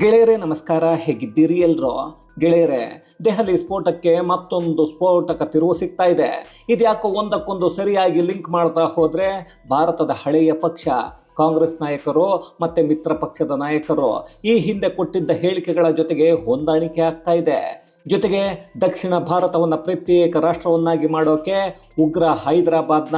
ಗೆಳೆಯರೇ, ನಮಸ್ಕಾರ. ಹೇಗಿದ್ದೀರಿ ಎಲ್ರೋ? ಗೆಳೆಯರೇ, ದೆಹಲಿ ಸ್ಫೋಟಕ್ಕೆ ಮತ್ತೊಂದು ಸ್ಫೋಟಕ ತಿರುವು ಸಿಗ್ತಾ ಇದೆ. ಇದ್ಯಾಕೋ ಒಂದಕ್ಕೊಂದು ಸರಿಯಾಗಿ ಲಿಂಕ್ ಮಾಡ್ತಾ ಹೋದರೆ ಭಾರತದ ಹಳೆಯ ಪಕ್ಷ, ಕಾಂಗ್ರೆಸ್ ನಾಯಕರು ಮತ್ತು ಮಿತ್ರ ಪಕ್ಷದ ನಾಯಕರು ಈ ಹಿಂದೆ ಕೊಟ್ಟಿದ್ದ ಹೇಳಿಕೆಗಳ ಜೊತೆಗೆ ಹೊಂದಾಣಿಕೆ ಆಗ್ತಾ ಇದೆ. ಜೊತೆಗೆ ದಕ್ಷಿಣ ಭಾರತವನ್ನು ಪ್ರತ್ಯೇಕ ರಾಷ್ಟ್ರವನ್ನಾಗಿ ಮಾಡೋಕೆ ಉಗ್ರ ಹೈದರಾಬಾದ್ನ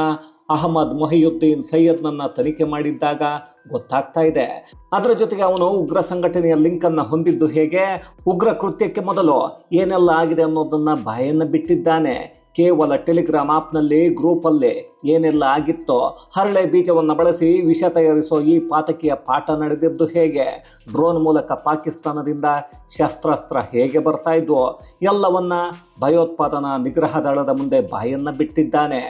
ಅಹಮದ್ ಮೊಹಿಯುದ್ದೀನ್ ಸೈಯದ್ನನ್ನು ತನಿಖೆ ಮಾಡಿದ್ದಾಗ ಗೊತ್ತಾಗ್ತಾ ಇದೆ. ಅದರ ಜೊತೆಗೆ ಅವನು ಉಗ್ರ ಸಂಘಟನೆಯ ಲಿಂಕನ್ನು ಹೊಂದಿದ್ದು ಹೇಗೆ? ಉಗ್ರ ಕೃತ್ಯಕ್ಕೆ ಮೊದಲು ಏನೆಲ್ಲ ಆಗಿದೆ ಅನ್ನೋದನ್ನು ಬಾಯನ್ನು ಬಿಟ್ಟಿದ್ದಾನೆ. ಕೇವಲ ಟೆಲಿಗ್ರಾಮ್ ಆ್ಯಪ್ನಲ್ಲಿ ಗ್ರೂಪಲ್ಲಿ ಏನೆಲ್ಲ ಆಗಿತ್ತೋ, ಹರಳೆ ಬೀಜವನ್ನು ಬಳಸಿ ವಿಷ ತಯಾರಿಸೋ ಈ ಪಾತಕಿಯ ಪಾಠ ನಡೆದಿದ್ದು ಹೇಗೆ? ಡ್ರೋನ್ ಮೂಲಕ ಪಾಕಿಸ್ತಾನದಿಂದ ಶಸ್ತ್ರಾಸ್ತ್ರ ಹೇಗೆ ಬರ್ತಾ ಇದ್ವೋ, ಎಲ್ಲವನ್ನ ಭಯೋತ್ಪಾದನಾ ನಿಗ್ರಹ ದಳದ ಮುಂದೆ ಬಾಯನ್ನು ಬಿಟ್ಟಿದ್ದಾನೆ.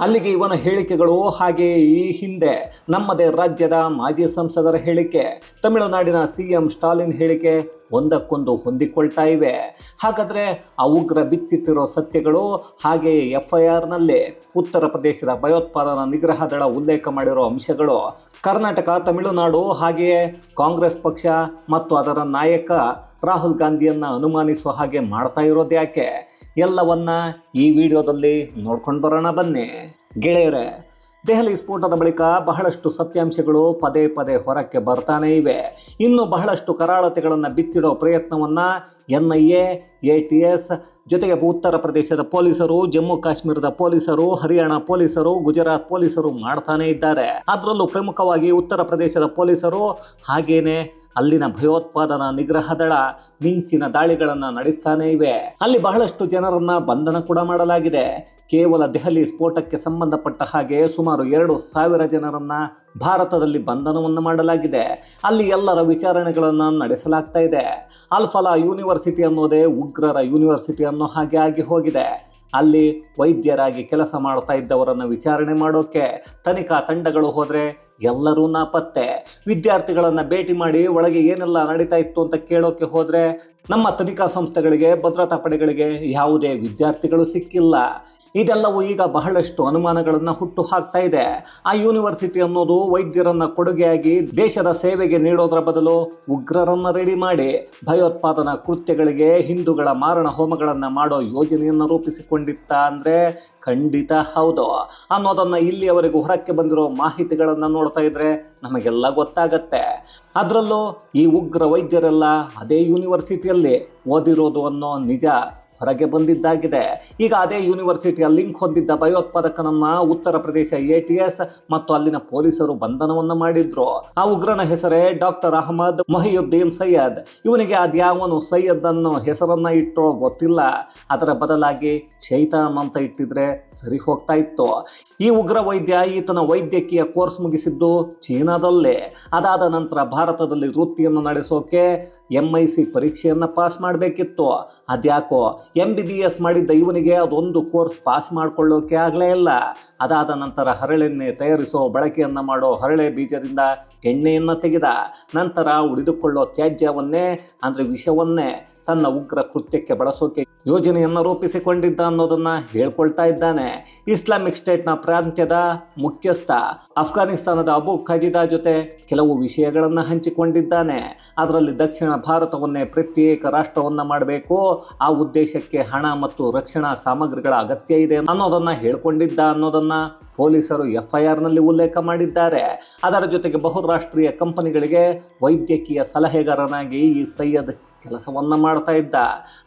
ಅಲ್ಲಿಗೆ ಇವನ ಹೇಳಿಕೆಗಳು ಹಾಗೆ ಈ ಹಿಂದೆ. ನಮ್ಮದೇ ರಾಜ್ಯದ ಮಾಜಿ ಸಂಸದರ ಹೇಳಿಕೆ. ತಮಿಳುನಾಡಿನ ಸಿ ಎಂ ಸ್ಟಾಲಿನ್ ಹೇಳಿಕೆ ಒಂದಕ್ಕೊಂದು ಹೊಂದಿಕೊಳ್ತಾ ಇವೆ. ಹಾಗಾದರೆ ಆ ಉಗ್ರ ಬಿಚ್ಚಿಟ್ಟಿರೋ ಸತ್ಯಗಳು ಹಾಗೆಯೇ ಎಫ್ ಐ ಆರ್ನಲ್ಲಿ ಉತ್ತರ ಪ್ರದೇಶದ ಭಯೋತ್ಪಾದನಾ ನಿಗ್ರಹ ದಳ ಉಲ್ಲೇಖ ಮಾಡಿರೋ ಅಂಶಗಳು, ಕರ್ನಾಟಕ, ತಮಿಳುನಾಡು ಹಾಗೆಯೇ ಕಾಂಗ್ರೆಸ್ ಪಕ್ಷ ಮತ್ತು ಅದರ ನಾಯಕ ರಾಹುಲ್ ಗಾಂಧಿಯನ್ನು ಅನುಮಾನಿಸುವ ಹಾಗೆ ಮಾಡ್ತಾ ಇರೋದು ಯಾಕೆ ಎಲ್ಲವನ್ನ ಈ ವಿಡಿಯೋದಲ್ಲಿ ನೋಡ್ಕೊಂಡು ಬರೋಣ ಬನ್ನಿ. ಗೆಳೆಯರೇ ದೆಹಲಿ ಸ್ಫೋಟದ ಬಳಿಕ ಬಹಳಷ್ಟು ಸತ್ಯಾಂಶಗಳು ಪದೇ ಪದೇ ಹೊರಕ್ಕೆ ಬರ್ತಾನೇ ಇವೆ. ಇನ್ನು ಬಹಳಷ್ಟು ಕರಾಳತೆಗಳನ್ನು ಬಿತ್ತಿಡೋ ಪ್ರಯತ್ನವನ್ನು N I A T S ಜೊತೆಗೆ ಉತ್ತರ ಪ್ರದೇಶದ ಪೊಲೀಸರು, ಜಮ್ಮು ಕಾಶ್ಮೀರದ ಪೊಲೀಸರು, ಹರಿಯಾಣ ಪೊಲೀಸರು, ಗುಜರಾತ್ ಪೊಲೀಸರು ಮಾಡ್ತಾನೇ ಇದ್ದಾರೆ. ಅದರಲ್ಲೂ ಪ್ರಮುಖವಾಗಿ ಉತ್ತರ ಪ್ರದೇಶದ ಪೊಲೀಸರು ಹಾಗೇನೆ ಅಲ್ಲಿನ ಭಯೋತ್ಪಾದನಾ ನಿಗ್ರಹ ದಳ ಮಿಂಚಿನ ದಾಳಿಗಳನ್ನು ನಡೆಸ್ತಾನೇ ಇವೆ. ಅಲ್ಲಿ ಬಹಳಷ್ಟು ಜನರನ್ನ ಬಂಧನ ಕೂಡ ಮಾಡಲಾಗಿದೆ. ಕೇವಲ ದೆಹಲಿ ಸ್ಫೋಟಕ್ಕೆ ಸಂಬಂಧಪಟ್ಟ ಹಾಗೆ ಸುಮಾರು ಎರಡು ಸಾವಿರ ಜನರನ್ನ ಭಾರತದಲ್ಲಿ ಬಂಧನವನ್ನು ಮಾಡಲಾಗಿದೆ. ಅಲ್ಲಿ ಎಲ್ಲರ ವಿಚಾರಣೆಗಳನ್ನು ನಡೆಸಲಾಗ್ತಾ ಇದೆ. ಅಲ್ಫಲಾ ಯೂನಿವರ್ಸಿಟಿ ಅನ್ನೋದೇ ಉಗ್ರರ ಯೂನಿವರ್ಸಿಟಿ ಅನ್ನೋ ಹಾಗೆ ಆಗಿ ಹೋಗಿದೆ. ಅಲ್ಲಿ ವೈದ್ಯರಾಗಿ ಕೆಲಸ ಮಾಡ್ತಾ ಇದ್ದವರನ್ನು ವಿಚಾರಣೆ ಮಾಡೋಕೆ ತನಿಖಾ ತಂಡಗಳು ಹೋದರೆ ಎಲ್ಲರೂ ನಾಪತ್ತೆ. ವಿದ್ಯಾರ್ಥಿಗಳನ್ನು ಭೇಟಿ ಮಾಡಿ ಒಳಗೆ ಏನೆಲ್ಲ ನಡೀತಾ ಇತ್ತು ಅಂತ ಕೇಳೋಕ್ಕೆ ಹೋದರೆ ನಮ್ಮ ತನಿಖಾ ಸಂಸ್ಥೆಗಳಿಗೆ, ಭದ್ರತಾ ಪಡೆಗಳಿಗೆ ಯಾವುದೇ ವಿದ್ಯಾರ್ಥಿಗಳು ಸಿಕ್ಕಿಲ್ಲ. ಇದೆಲ್ಲವೂ ಈಗ ಬಹಳಷ್ಟು ಅನುಮಾನಗಳನ್ನು ಹುಟ್ಟು ಹಾಕ್ತಾ ಇದೆ. ಆ ಯೂನಿವರ್ಸಿಟಿ ಅನ್ನೋದು ವೈದ್ಯರನ್ನ ಕೊಡುಗೆಯಾಗಿ ದೇಶದ ಸೇವೆಗೆ ನೀಡೋದರ ಬದಲು ಉಗ್ರರನ್ನ ರೆಡಿ ಮಾಡಿ ಭಯೋತ್ಪಾದನಾ ಕೃತ್ಯಗಳಿಗೆ ಹಿಂದೂಗಳ ಮಾರಣ ಹೋಮಗಳನ್ನು ಮಾಡೋ ಯೋಜನೆಯನ್ನು ರೂಪಿಸಿಕೊಂಡಿತ್ತ ಅಂದರೆ ಖಂಡಿತ ಹೌದು. ಅನ್ನೋದನ್ನು ಇಲ್ಲಿಯವರೆಗೂ ಹೊರಕ್ಕೆ ಬಂದಿರೋ ಮಾಹಿತಿಗಳನ್ನು ನೋಡ್ತಾ ಇದ್ರೆ ನಮಗೆಲ್ಲ ಗೊತ್ತಾಗತ್ತೆ. ಅದರಲ್ಲೂ ಈ ಉಗ್ರ ವೈದ್ಯರೆಲ್ಲ ಅದೇ ಯೂನಿವರ್ಸಿಟಿಯಲ್ಲಿ ಓದಿರೋದು ಅನ್ನೋ ನಿಜ. ಹೊರಗೆ ಬಂದಿದ್ದಾಗಿದೆ. ಈಗ ಅದೇ ಯೂನಿವರ್ಸಿಟಿಯ ಲಿಂಕ್ ಹೊಂದಿದ್ದ ಭಯೋತ್ಪಾದಕನನ್ನ ಉತ್ತರ ಪ್ರದೇಶ ಎ ಮತ್ತು ಅಲ್ಲಿನ ಪೊಲೀಸರು ಬಂಧನವನ್ನು ಮಾಡಿದ್ರು. ಆ ಉಗ್ರನ ಹೆಸರೇ ಡಾಕ್ಟರ್ ಅಹಮದ್ ಮೊಹಿಯುದ್ದೀನ್ ಸೈಯದ್ ಇವನಿಗೆ ಅದ್ಯಾವನು ಸೈಯದ್ ಅನ್ನೋ ಹೆಸರನ್ನ ಇಟ್ಟರೋ ಗೊತ್ತಿಲ್ಲ. ಅದರ ಬದಲಾಗಿ ಶೈತಾನ್ ಅಂತ ಇಟ್ಟಿದ್ರೆ ಸರಿ ಹೋಗ್ತಾ ಇತ್ತು. ಈ ಉಗ್ರ ವೈದ್ಯ ಈತನ ವೈದ್ಯಕೀಯ ಕೋರ್ಸ್ ಮುಗಿಸಿದ್ದು ಚೀನಾದಲ್ಲೇ. ಅದಾದ ನಂತರ ಭಾರತದಲ್ಲಿ ವೃತ್ತಿಯನ್ನು ನಡೆಸೋಕೆ ಎಂ ಐ ಸಿ ಪರೀಕ್ಷೆಯನ್ನು ಪಾಸ್ ಮಾಡಬೇಕಿತ್ತು. ಅದ್ಯಾಕೋ ಎಂ ಬಿ ಬಿ ಎಸ್ ಮಾಡಿದ್ದ ಇವನಿಗೆ ಅದೊಂದು ಕೋರ್ಸ್ ಪಾಸ್ ಮಾಡಿಕೊಳ್ಳೋಕೆ ಆಗಲೇ ಇಲ್ಲ. ಅದಾದ ನಂತರ ಹರಳೆಣ್ಣೆ ತಯಾರಿಸೋ ಬಳಕೆಯನ್ನು ಮಾಡೋ ಹರಳೆ ಬೀಜದಿಂದ ಎಣ್ಣೆಯನ್ನು ತೆಗೆದ. ನಂತರ ಉಳಿದುಕೊಳ್ಳೋ ತ್ಯಾಜ್ಯವನ್ನೇ, ಅಂದರೆ ವಿಷವನ್ನೇ ತನ್ನ ಉಗ್ರ ಕೃತ್ಯಕ್ಕೆ ಬಳಸೋಕೆ ಯೋಜನೆಯನ್ನು ರೂಪಿಸಿಕೊಂಡಿದ್ದ ಅನ್ನೋದನ್ನ ಹೇಳ್ಕೊಳ್ತಾ ಇದ್ದಾನೆ. ಇಸ್ಲಾಮಿಕ್ ಸ್ಟೇಟ್ನ ಪ್ರಾಂತ್ಯದ ಮುಖ್ಯಸ್ಥ. ಅಫ್ಘಾನಿಸ್ತಾನದ ಅಬು ಖಜೀದಾ ಜೊತೆ ಕೆಲವು ವಿಷಯಗಳನ್ನು ಹಂಚಿಕೊಂಡಿದ್ದಾನೆ. ಅದರಲ್ಲಿ ದಕ್ಷಿಣ ಭಾರತವನ್ನೇ ಪ್ರತ್ಯೇಕ ರಾಷ್ಟ್ರವನ್ನು ಮಾಡಬೇಕು. ಆ ಉದ್ದೇಶಕ್ಕೆ ಹಣ ಮತ್ತು ರಕ್ಷಣಾ ಸಾಮಗ್ರಿಗಳ ಅಗತ್ಯ ಇದೆ ಅನ್ನೋದನ್ನ ಹೇಳ್ಕೊಂಡಿದ್ದ ಅನ್ನೋದನ್ನ ಪೊಲೀಸರು ಎಫ್ಐಆರ್ನಲ್ಲಿ ಉಲ್ಲೇಖ ಮಾಡಿದ್ದಾರೆ. ಅದರ ಜೊತೆಗೆ ಬಹುರಾಷ್ಟ್ರೀಯ ಕಂಪನಿಗಳಿಗೆ ವೈದ್ಯಕೀಯ ಸಲಹೆಗಾರನಾಗಿ ಈ ಸೈಯದ್ ಕೆಲಸವನ್ನು ಮಾಡ್ತಾ ಇದ್ದ.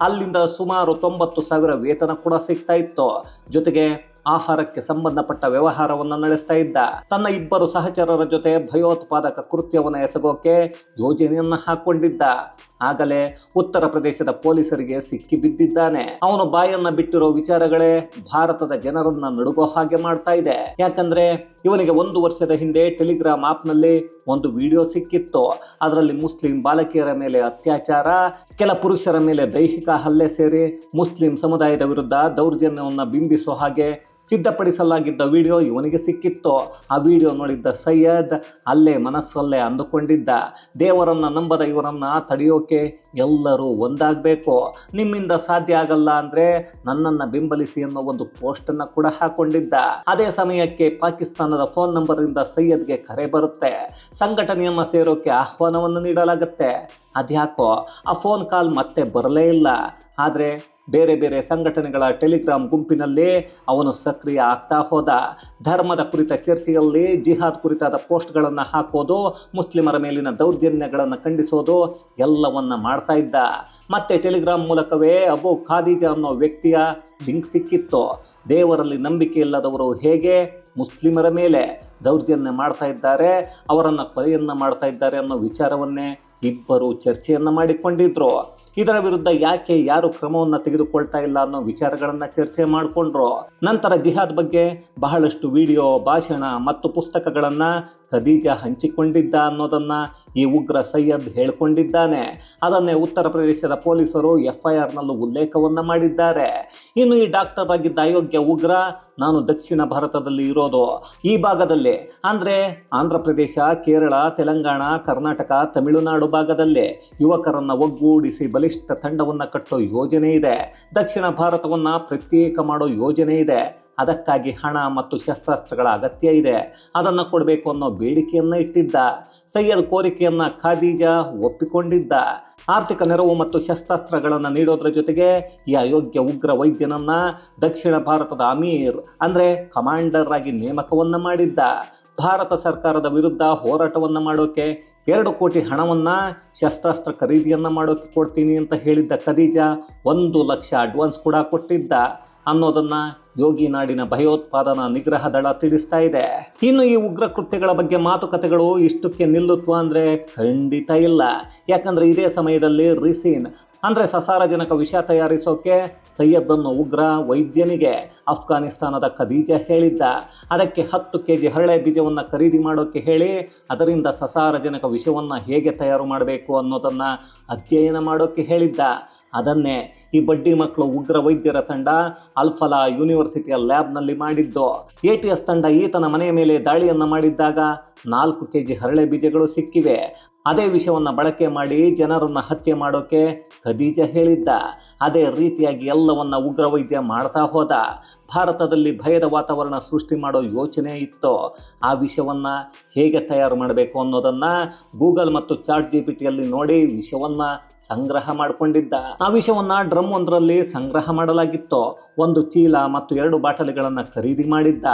ಅಲ್ಲಿಂದ ಸುಮಾರು ತೊಂಬತ್ತು ಸಾವಿರ ವೇತನ ಕೂಡ ಸಿಗ್ತಾ ಇತ್ತು. ಜೊತೆಗೆ ಆಹಾರಕ್ಕೆ ಸಂಬಂಧಪಟ್ಟ ವ್ಯವಹಾರವನ್ನು ನಡೆಸ್ತಾ ಇದ್ದ. ತನ್ನ ಇಬ್ಬರು ಸಹಚರರ ಜೊತೆ ಭಯೋತ್ಪಾದಕ ಕೃತ್ಯವನ್ನು ಎಸಗೋಕೆ ಯೋಜನೆಯನ್ನು ಹಾಕೊಂಡಿದ್ದ. ಆಗಲೇ ಉತ್ತರ ಪ್ರದೇಶದ ಪೊಲೀಸರಿಗೆ ಸಿಕ್ಕಿ ಬಿದ್ದಿದ್ದಾನೆ ಅವನು ಬಾಯನ್ನ ಬಿಟ್ಟಿರೋ ವಿಚಾರಗಳೇ ಭಾರತದ ಜನರನ್ನ ನಡುಗೋ ಹಾಗೆ ಮಾಡ್ತಾ ಇದೆ. ಯಾಕಂದ್ರೆ ಇವನಿಗೆ ಒಂದು ವರ್ಷದ ಹಿಂದೆ ಟೆಲಿಗ್ರಾಮ್ ಆಪ್ನಲ್ಲಿ ಒಂದು ವಿಡಿಯೋ ಸಿಕ್ಕಿತ್ತು. ಅದರಲ್ಲಿ ಮುಸ್ಲಿಂ ಬಾಲಕಿಯರ ಮೇಲೆ ಅತ್ಯಾಚಾರ, ಕೆಲ ಪುರುಷರ ಮೇಲೆ ದೈಹಿಕ ಹಲ್ಲೆ ಸೇರಿ ಮುಸ್ಲಿಂ ಸಮುದಾಯದ ವಿರುದ್ಧ ದೌರ್ಜನ್ಯವನ್ನು ಬಿಂಬಿಸೋ ಹಾಗೆ ಸಿದ್ಧಪಡಿಸಲಾಗಿದ್ದ ವಿಡಿಯೋ ಇವನಿಗೆ ಸಿಕ್ಕಿತ್ತು. ಆ ವಿಡಿಯೋ ನೋಡಿದ್ದ ಸೈಯದ್ ಅಲ್ಲೇ ಮನಸ್ಸಲ್ಲೇ ಅಂದುಕೊಂಡಿದ್ದ. ದೇವರನ್ನ ನಂಬದ ಇವರನ್ನ ತಡೆಯೋಕೆ ಎಲ್ಲರೂ ಒಂದಾಗಬೇಕು. ನಿಮ್ಮಿಂದ ಸಾಧ್ಯ ಆಗಲ್ಲ ಅಂದ್ರೆ ನನ್ನನ್ನು ಬೆಂಬಲಿಸಿ ಅನ್ನೋ ಒಂದು ಪೋಸ್ಟ್ ಅನ್ನ ಕೂಡ ಹಾಕೊಂಡಿದ್ದ. ಅದೇ ಸಮಯಕ್ಕೆ ಪಾಕಿಸ್ತಾನದ ಫೋನ್ ನಂಬರ್ ಇಂದ ಸೈಯದ್ಗೆ ಕರೆ ಬರುತ್ತೆ. ಸಂಘಟನೆಯನ್ನ ಸೇರೋಕೆ ಆಹ್ವಾನವನ್ನು ನೀಡಲಾಗುತ್ತೆ. ಅದ್ಯಾಕೋ, ಆ ಫೋನ್ ಕಾಲ್ ಮತ್ತೆ ಬರಲೇ ಇಲ್ಲ. ಆದರೆ ಬೇರೆ ಬೇರೆ ಸಂಘಟನೆಗಳ ಟೆಲಿಗ್ರಾಮ್ ಗುಂಪಿನಲ್ಲಿ ಅವನು ಸಕ್ರಿಯ ಆಗ್ತಾ ಹೋದ. ಧರ್ಮದ ಕುರಿತ ಚರ್ಚೆಯಲ್ಲಿ ಜಿಹಾದ್ ಕುರಿತಾದ ಪೋಸ್ಟ್ಗಳನ್ನು ಹಾಕೋದು, ಮುಸ್ಲಿಮರ ಮೇಲಿನ ದೌರ್ಜನ್ಯಗಳನ್ನು ಖಂಡಿಸೋದು ಎಲ್ಲವನ್ನ ಮಾಡ್ತಾ ಇದ್ದ. ಮತ್ತೆ ಟೆಲಿಗ್ರಾಮ್ ಮೂಲಕವೇ ಅಬು ಖಾದೀಜ ಅನ್ನೋ ವ್ಯಕ್ತಿಯ ಲಿಂಕ್ ಸಿಕ್ಕಿತ್ತು. ದೇವರಲ್ಲಿ ನಂಬಿಕೆ ಇಲ್ಲದವರು ಹೇಗೆ ಮುಸ್ಲಿಮರ ಮೇಲೆ ದೌರ್ಜನ್ಯ ಮಾಡ್ತಾ ಇದ್ದಾರೆ, ಅವರನ್ನು ಕೊಲೆಯನ್ನು ಮಾಡ್ತಾ ಇದ್ದಾರೆ ಅನ್ನೋ ವಿಚಾರವನ್ನೇ ಇಬ್ಬರು ಚರ್ಚೆಯನ್ನು ಮಾಡಿಕೊಂಡಿದ್ರು. ಇದರ ವಿರುದ್ಧ ಯಾಕೆ ಯಾರು ಕ್ರಮವನ್ನು ತೆಗೆದುಕೊಳ್ತಾ ಇಲ್ಲ ಅನ್ನೋ ವಿಚಾರಗಳನ್ನ ಚರ್ಚೆ ಮಾಡಿಕೊಂಡ್ರು. ನಂತರ ಜಿಹಾದ್ ಬಗ್ಗೆ ಬಹಳಷ್ಟು ವಿಡಿಯೋ, ಭಾಷಣ ಮತ್ತು ಪುಸ್ತಕಗಳನ್ನ ಖದೀಜ ಹಂಚಿಕೊಂಡಿದ್ದ ಅನ್ನೋದನ್ನ ಈ ಉಗ್ರ ಸೈಯದ್ ಹೇಳ್ಕೊಂಡಿದ್ದಾನೆ. ಅದನ್ನೇ ಉತ್ತರ ಪ್ರದೇಶದ ಪೊಲೀಸರು ಎಫ್ಐಆರ್ನಲ್ಲೂ ಉಲ್ಲೇಖವನ್ನ ಮಾಡಿದ್ದಾರೆ. ಇನ್ನು ಈ ಡಾಕ್ಟರ್ ಆಗಿದ್ದ ಅಯೋಗ್ಯ ಉಗ್ರ ನಾನು ದಕ್ಷಿಣ ಭಾರತದಲ್ಲಿ ಇರೋದು. ಈ ಭಾಗದಲ್ಲಿ, ಅಂದ್ರೆ ಆಂಧ್ರ ಪ್ರದೇಶ, ಕೇರಳ, ತೆಲಂಗಾಣ, ಕರ್ನಾಟಕ, ತಮಿಳುನಾಡು ಭಾಗದಲ್ಲಿ ಯುವಕರನ್ನ ಒಗ್ಗೂಡಿಸಿ ಬಲಿಷ್ಠ ತಂಡವನ್ನು ಕಟ್ಟೋ ಯೋಜನೆ ಇದೆ. ದಕ್ಷಿಣ ಭಾರತವನ್ನು ಪ್ರತ್ಯೇಕ ಮಾಡೋ ಯೋಜನೆ ಇದೆ. ಅದಕ್ಕಾಗಿ ಹಣ ಮತ್ತು ಶಸ್ತ್ರಾಸ್ತ್ರಗಳ ಅಗತ್ಯ ಇದೆ. ಅದನ್ನು ಕೊಡಬೇಕು ಅನ್ನೋ ಬೇಡಿಕೆಯನ್ನು ಇಟ್ಟಿದ್ದ. ಸೈಯದ್ ಕೋರಿಕೆಯನ್ನು ಖಾದೀಜಾ ಒಪ್ಪಿಕೊಂಡಿದ್ದ. ಆರ್ಥಿಕ ನೆರವು ಮತ್ತು ಶಸ್ತ್ರಾಸ್ತ್ರಗಳನ್ನು ನೀಡೋದ್ರ ಜೊತೆಗೆ ಈ ಅಯೋಗ್ಯ ಉಗ್ರ ವೈದ್ಯನನ್ನು ದಕ್ಷಿಣ ಭಾರತದ ಅಮೀರ್ ಅಂದರೆ ಕಮಾಂಡರ್ ಆಗಿ ನೇಮಕವನ್ನು ಮಾಡಿದ್ದ. ಭಾರತ ಸರ್ಕಾರದ ವಿರುದ್ಧ ಹೋರಾಟವನ್ನು ಮಾಡೋಕೆ ಎರಡು ಕೋಟಿ ಹಣವನ್ನು ಶಸ್ತ್ರಾಸ್ತ್ರ ಖರೀದಿಯನ್ನು ಮಾಡೋಕೆ ಕೊಡ್ತೀನಿ ಅಂತ ಹೇಳಿದ್ದ ಖದೀಜಾ ಒಂದು ಲಕ್ಷ ಅಡ್ವಾನ್ಸ್ ಕೂಡ ಕೊಟ್ಟಿದ್ದ. ಅನ್ನೋದನ್ನ ಯೋಗಿ ನಾಡಿನ ಭಯೋತ್ಪಾದನಾ ನಿಗ್ರಹ ದಳ ತಿಳಿಸ್ತಾ ಇದೆ. ಇನ್ನು ಈ ಉಗ್ರ ಕೃತ್ಯಗಳ ಬಗ್ಗೆ ಮಾತುಕತೆಗಳು ಇಷ್ಟಕ್ಕೆ ನಿಲ್ಲುತ್ವ ಅಂದ್ರೆ ಖಂಡಿತ ಇಲ್ಲ. ಯಾಕಂದ್ರೆ ಇದೇ ಸಮಯದಲ್ಲಿ ರಿಸೀನ್, ಅಂದ್ರೆ ಸಸಾರಜನಕ ವಿಷ ತಯಾರಿಸೋಕೆ ಸೈಯದ್ ಅನ್ನು ಉಗ್ರ ವೈದ್ಯನಿಗೆ ಅಫ್ಘಾನಿಸ್ತಾನದ ಖದೀಜ ಹೇಳಿದ್ದ. ಅದಕ್ಕೆ ಹತ್ತು ಕೆ ಜಿ ಹರಳೆ ಬೀಜವನ್ನು ಖರೀದಿ ಮಾಡೋಕೆ ಹೇಳಿ ಅದರಿಂದ ಸಸಾರಜನಕ ವಿಷವನ್ನು ಹೇಗೆ ತಯಾರು ಮಾಡಬೇಕು ಅನ್ನೋದನ್ನು ಅಧ್ಯಯನ ಮಾಡೋಕೆ ಹೇಳಿದ್ದ. ಅದನ್ನೇ ಈ ಬಡ್ಡಿ ಮಕ್ಕಳು ಉಗ್ರ ವೈದ್ಯರ ತಂಡ ಅಲ್ಫಲಾ ಯೂನಿವರ್ಸಿಟಿಯ ಲ್ಯಾಬ್ನಲ್ಲಿ ಮಾಡಿದ್ದು. ಎ ಟಿ ಎಸ್ ತಂಡ ಈತನ ಮನೆಯ ಮೇಲೆ ದಾಳಿಯನ್ನು ಮಾಡಿದ್ದಾಗ ನಾಲ್ಕು ಕೆ ಜಿ ಹರಳೆ ಬೀಜಗಳು ಸಿಕ್ಕಿವೆ. ಅದೇ ವಿಷಯವನ್ನು ಬಳಕೆ ಮಾಡಿ ಜನರನ್ನು ಹತ್ಯೆ ಮಾಡೋಕೆ ಖದೀಜ ಹೇಳಿದ್ದ. ಅದೇ ರೀತಿಯಾಗಿ ಎಲ್ಲವನ್ನ ಉಗ್ರ ವೈದ್ಯ ಮಾಡ್ತಾ ಹೋದ. ಭಾರತದಲ್ಲಿ ಭಯದ ವಾತಾವರಣ ಸೃಷ್ಟಿ ಮಾಡೋ ಯೋಚನೆ ಇತ್ತು. ಆ ವಿಷಯವನ್ನ ಹೇಗೆ ತಯಾರು ಮಾಡಬೇಕು ಅನ್ನೋದನ್ನು ಗೂಗಲ್ ಮತ್ತು ಚಾಟ್ ಜಿ ಪಿ ಟಿಯಲ್ಲಿ ನೋಡಿ ವಿಷಯವನ್ನ ಸಂಗ್ರಹ ಮಾಡಿಕೊಂಡಿದ್ದ. ಆ ವಿಷಯವನ್ನ ಡ್ರಮ್ ಒಂದರಲ್ಲಿ ಸಂಗ್ರಹ ಮಾಡಲಾಗಿತ್ತು. ಒಂದು ಚೀಲ ಮತ್ತು ಎರಡು ಬಾಟಲಿಗಳನ್ನು ಖರೀದಿ ಮಾಡಿದ್ದ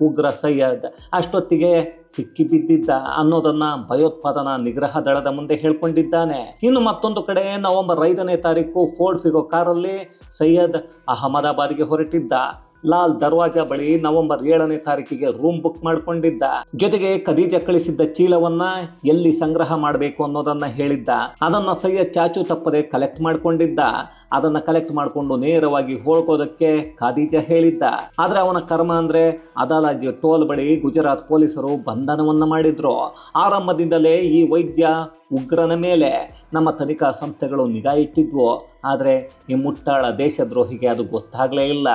ಉಗ್ರ ಸೈಯದ್ ಅಷ್ಟೊತ್ತಿಗೆ ಸಿಕ್ಕಿ ಬಿದ್ದಿದ್ದ ಅನ್ನೋದನ್ನ ಭಯೋತ್ಪಾದನಾ ನಿಗ್ರಹ ದಳದ ಮುಂದೆ ಹೇಳ್ಕೊಂಡಿದ್ದಾನೆ. ಇನ್ನು ಮತ್ತೊಂದು ಕಡೆ ನವೆಂಬರ್ ಐದನೇ ತಾರೀಕು ಫೋರ್ಡ್ ಫಿಗೋ ಕಾರಲ್ಲಿ ಸೈಯದ್ ಅಹಮದಾಬಾದ್ಗೆ ಹೊರಟಿದ್ದ ಲಾಲ್ ದರ್ವಾಜಾ ಬಳಿ ನವೆಂಬರ್ ಏಳನೇ ತಾರೀಕಿಗೆ ರೂಮ್ ಬುಕ್ ಮಾಡಿಕೊಂಡಿದ್ದ. ಜೊತೆಗೆ ಖದೀಜ ಕಳಿಸಿದ್ದ ಚೀಲವನ್ನ ಎಲ್ಲಿ ಸಂಗ್ರಹ ಮಾಡಬೇಕು ಅನ್ನೋದನ್ನ ಹೇಳಿದ್ದ. ಅದನ್ನ ಸೈಯದ್ ಚಾಚು ತಪ್ಪದೆ ಕಲೆಕ್ಟ್ ಮಾಡ್ಕೊಂಡಿದ್ದ. ಅದನ್ನ ಕಲೆಕ್ಟ್ ಮಾಡಿಕೊಂಡು ನೇರವಾಗಿ ಹೋಳ್ಕೋದಕ್ಕೆ ಖದೀಜ ಹೇಳಿದ್ದ. ಆದ್ರೆ ಅವನ ಕರ್ಮ ಅಂದ್ರೆ ಅದಾಲಾಜಿ ಟೋಲ್ ಬಳಿ ಗುಜರಾತ್ ಪೊಲೀಸರು ಬಂಧನವನ್ನ ಮಾಡಿದ್ರು. ಆರಂಭದಿಂದಲೇ ಈ ವೈದ್ಯ ಉಗ್ರನ ಮೇಲೆ ನಮ್ಮ ತನಿಖಾ ಸಂಸ್ಥೆಗಳು ನಿಗಾ ಇಟ್ಟಿದ್ವು. ಆದರೆ ಈ ಮುಟ್ಟಾಳ ದೇಶದ್ರೋಹಿಗೆ ಅದು ಗೊತ್ತಾಗಲೇ ಇಲ್ಲ.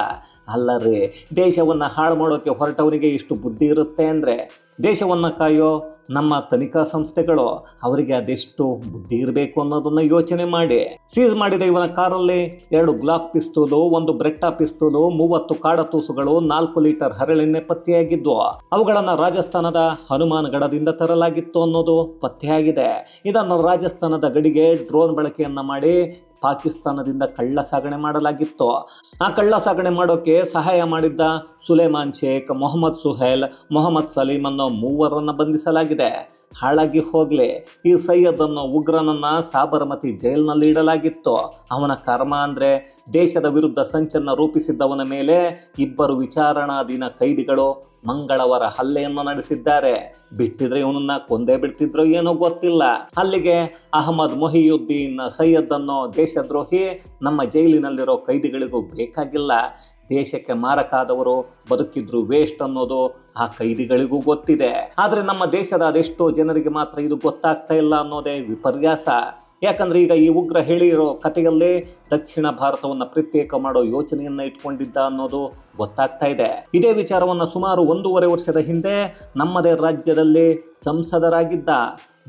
ಅಲ್ಲರಿ, ದೇಶವನ್ನು ಹಾಳು ಮಾಡೋಕ್ಕೆ ಹೊರಟವರಿಗೆ ಇಷ್ಟು ಬುದ್ಧಿ ಇರುತ್ತೆ ಅಂದರೆ ದೇಶವನ್ನು ಕಾಯೋ ನಮ್ಮ ತನಿಖಾ ಸಂಸ್ಥೆಗಳು ಅವರಿಗೆ ಅದೆಷ್ಟು ಬುದ್ಧಿ ಇರಬೇಕು ಅನ್ನೋದನ್ನ ಯೋಚನೆ ಮಾಡಿ. ಸೀಸ್ ಮಾಡಿದ ಇವನ ಕಾರಲ್ಲಿ ಎರಡು ಗ್ಲಾಕ್ ಪಿಸ್ತೂಲು, ಒಂದು ಬ್ರೆಟ್ಟಾ ಪಿಸ್ತೂಲು, ಮೂವತ್ತು ಕಾಡತೂಸುಗಳು ನಾಲ್ಕು ಲೀಟರ್ ಹರಳೆಣ್ಣೆ ಪತ್ತೆಯಾಗಿದ್ದು ಅವುಗಳನ್ನ ರಾಜಸ್ಥಾನದ ಹನುಮಾನ್ ಗಡದಿಂದ ತರಲಾಗಿತ್ತು ಅನ್ನೋದು ಪತ್ತೆಯಾಗಿದೆ. ಇದನ್ನು ರಾಜಸ್ಥಾನದ ಗಡಿಗೆ ಡ್ರೋನ್ ಬಳಕೆಯನ್ನ ಮಾಡಿ ಪಾಕಿಸ್ತಾನದಿಂದ ಕಳ್ಳ ಸಾಗಣೆ ಮಾಡಲಾಗಿತ್ತು. ಆ ಕಳ್ಳ ಸಾಗಣೆ ಮಾಡೋಕೆ ಸಹಾಯ ಮಾಡಿದ್ದ ಸುಲೇಮಾನ್ ಶೇಖ್, ಮೊಹಮ್ಮದ್ ಸುಹೇಲ್, ಮೊಹಮ್ಮದ್ ಸಲೀಮ್ ಅನ್ನೋ ಮೂವರನ್ನ ಬಂಧಿಸಲಾಗಿದೆ ಹಾಳಾಗಿ ಹೋಗ್ಲಿ ಈ ಸೈಯದ್ ಅನ್ನೋ ಉಗ್ರನನ್ನ ಸಾಬರಮತಿ ಜೈಲ್ನಲ್ಲಿ ಇಡಲಾಗಿತ್ತು. ಅವನ ಕರ್ಮ ಅಂದ್ರೆ ದೇಶದ ವಿರುದ್ಧ ಸಂಚನ್ನ ರೂಪಿಸಿದ್ದವನ ಮೇಲೆ ಇಬ್ಬರು ವಿಚಾರಣಾಧೀನ ಕೈದಿಗಳು ಮಂಗಳವಾರ ಹಲ್ಲೆಯನ್ನು ನಡೆಸಿದ್ದಾರೆ. ಬಿಟ್ಟಿದ್ರೆ ಇವನನ್ನ ಕೊಂದೇ ಬಿಡ್ತಿದ್ರೋ ಏನೋ ಗೊತ್ತಿಲ್ಲ. ಅಲ್ಲಿಗೆ ಅಹಮದ್ ಮೊಹಿಯುದ್ದೀನ್ ಸೈಯದ್ ಅನ್ನೋ ದೇಶದ್ರೋಹಿ ನಮ್ಮ ಜೈಲಿನಲ್ಲಿರೋ ಕೈದಿಗಳಿಗೂ ಬೇಕಾಗಿಲ್ಲ. ದೇಶಕ್ಕೆ ಮಾರಕಾದವರು ಬದುಕಿದ್ರು ವೇಸ್ಟ್ ಅನ್ನೋದು ಆ ಕೈದಿಗಳಿಗೂ ಗೊತ್ತಿದೆ. ಆದರೆ ನಮ್ಮ ದೇಶದ ಅದೆಷ್ಟೋ ಜನರಿಗೆ ಮಾತ್ರ ಇದು ಗೊತ್ತಾಗ್ತಾ ಇಲ್ಲ ಅನ್ನೋದೇ ವಿಪರ್ಯಾಸ. ಯಾಕಂದ್ರೆ ಈಗ ಈ ಉಗ್ರ ಹೇಳಿರೋ ಕಥೆಯಲ್ಲೇ ದಕ್ಷಿಣ ಭಾರತವನ್ನು ಪ್ರತ್ಯೇಕ ಮಾಡೋ ಯೋಚನೆಯನ್ನ ಇಟ್ಕೊಂಡಿದ್ದ ಅನ್ನೋದು ಗೊತ್ತಾಗ್ತಾ ಇದೆ. ಇದೇ ವಿಚಾರವನ್ನ ಸುಮಾರು ಒಂದೂವರೆ ವರ್ಷದ ಹಿಂದೆ ನಮ್ಮದೇ ರಾಜ್ಯದಲ್ಲಿ ಸಂಸದರಾಗಿದ್ದ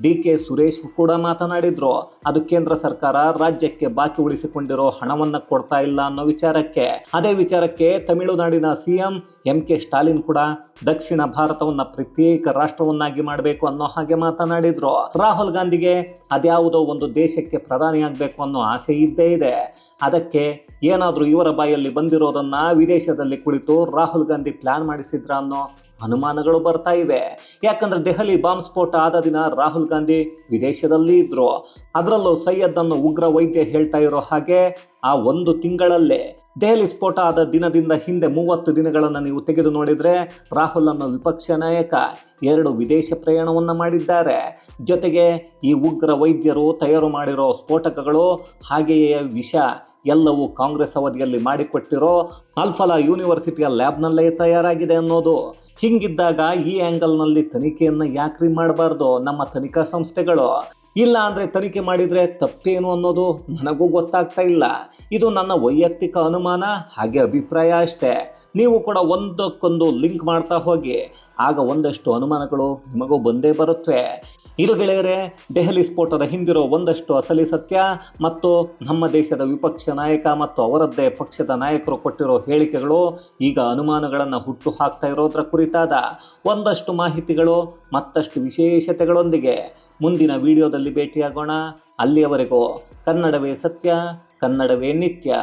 ಡಿ ಕೆ ಸುರೇಶ್ ಕೂಡ ಮಾತನಾಡಿದ್ರು. ಅದು ಕೇಂದ್ರ ಸರ್ಕಾರ ರಾಜ್ಯಕ್ಕೆ ಬಾಕಿ ಉಳಿಸಿಕೊಂಡಿರೋ ಹಣವನ್ನ ಕೊಡ್ತಾ ಇಲ್ಲ ಅನ್ನೋ ವಿಚಾರಕ್ಕೆ. ಅದೇ ವಿಚಾರಕ್ಕೆ ತಮಿಳುನಾಡಿನ ಸಿಎಂ ಎಂ ಕೆ ಸ್ಟಾಲಿನ್ ಕೂಡ ದಕ್ಷಿಣ ಭಾರತವನ್ನ ಪ್ರತ್ಯೇಕ ರಾಷ್ಟ್ರವನ್ನಾಗಿ ಮಾಡಬೇಕು ಅನ್ನೋ ಹಾಗೆ ಮಾತನಾಡಿದ್ರು. ರಾಹುಲ್ ಗಾಂಧಿಗೆ ಅದ್ಯಾವುದೋ ಒಂದು ದೇಶಕ್ಕೆ ಪ್ರಧಾನಿ ಆಗಬೇಕು ಅನ್ನೋ ಆಸೆ ಇದ್ದೇ ಇದೆ. ಅದಕ್ಕೆ ಏನಾದರೂ ಇವರ ಬಾಯಲ್ಲಿ ಬಂದಿರೋದನ್ನ ವಿದೇಶದಲ್ಲಿ ಕುಳಿತು ರಾಹುಲ್ ಗಾಂಧಿ ಪ್ಲಾನ್ ಮಾಡಿಸಿದ್ರ ಅನ್ನೋ ಅನುಮಾನಗಳು ಬರ್ತಾ ಇವೆ. ಯಾಕಂದ್ರೆ ದೆಹಲಿ ಬಾಂಬ್ ಸ್ಫೋಟ ಆದ ದಿನ ರಾಹುಲ್ ಗಾಂಧಿ ವಿದೇಶದಲ್ಲಿ ಇದ್ರು ಅದರಲ್ಲೂ ಸೈಯದ್ ಅನ್ನು ಉಗ್ರ ವೈದ್ಯ ಹೇಳ್ತಾ ಇರೋ ಹಾಗೆ ಆ ಒಂದು ತಿಂಗಳಲ್ಲೇ ದೆಹಲಿ ಸ್ಫೋಟ ಆದ ದಿನದಿಂದ ಹಿಂದೆ ಮೂವತ್ತು ದಿನಗಳನ್ನು ನೀವು ತೆಗೆದು ನೋಡಿದರೆ ರಾಹುಲ್ ಅನ್ನೋ ವಿಪಕ್ಷ ನಾಯಕ ಎರಡು ವಿದೇಶ ಪ್ರಯಾಣವನ್ನು ಮಾಡಿದ್ದಾರೆ. ಜೊತೆಗೆ ಈ ಉಗ್ರ ವೈದ್ಯರು ತಯಾರು ಮಾಡಿರೋ ಸ್ಫೋಟಕಗಳು ಹಾಗೆಯೇ ವಿಷ ಎಲ್ಲವೂ ಕಾಂಗ್ರೆಸ್ ಅವಧಿಯಲ್ಲಿ ಮಾಡಿಕೊಟ್ಟಿರೋ ಅಲ್ಫಲಾ ಯೂನಿವರ್ಸಿಟಿಯ ಲ್ಯಾಬ್ನಲ್ಲೇ ತಯಾರಾಗಿದೆ ಅನ್ನೋದು. ಹಿಂಗಿದ್ದಾಗ ಈ ಆ್ಯಂಗಲ್ನಲ್ಲಿ ತನಿಖೆಯನ್ನು ಯಾಕ್ರಿ ಮಾಡಬಾರ್ದು ನಮ್ಮ ತನಿಖಾ ಸಂಸ್ಥೆಗಳು? ಇಲ್ಲ ಅಂದರೆ ತನಿಖೆ ಮಾಡಿದರೆ ತಪ್ಪೇನು ಅನ್ನೋದು ನನಗೂ ಗೊತ್ತಾಗ್ತಾ ಇಲ್ಲ. ಇದು ನನ್ನ ವೈಯಕ್ತಿಕ ಅನುಮಾನ, ಹಾಗೆ ಅಭಿಪ್ರಾಯ ಅಷ್ಟೇ. ನೀವು ಕೂಡ ಒಂದಕ್ಕೊಂದು ಲಿಂಕ್ ಮಾಡ್ತಾ ಹೋಗಿ. ಆಗ ಒಂದಷ್ಟು ಅನುಮಾನಗಳು ನಿಮಗೂ ಬಂದೇ ಬರುತ್ತವೆ. ಇದು ಗೆಳೆಯರೆ, ದೆಹಲಿ ಸ್ಫೋಟದ ಹಿಂದಿರೋ ಒಂದಷ್ಟು ಅಸಲಿ ಸತ್ಯ ಮತ್ತು ನಮ್ಮ ದೇಶದ ವಿಪಕ್ಷ ನಾಯಕ ಮತ್ತು ಅವರದ್ದೇ ಪಕ್ಷದ ನಾಯಕರು ಕೊಟ್ಟಿರೋ ಹೇಳಿಕೆಗಳು ಈಗ ಅನುಮಾನಗಳನ್ನು ಹುಟ್ಟು ಹಾಕ್ತಾ ಇರೋದ್ರ ಕುರಿತಾದ ಒಂದಷ್ಟು ಮಾಹಿತಿಗಳು, ಮತ್ತಷ್ಟು ವಿಶೇಷತೆಗಳೊಂದಿಗೆ ಮುಂದಿನ ವಿಡಿಯೋದಲ್ಲಿ ಭೇಟಿಯಾಗೋಣ. ಅಲ್ಲಿಯವರೆಗೂ ಕನ್ನಡವೇ ಸತ್ಯ, ಕನ್ನಡವೇ ನಿತ್ಯ.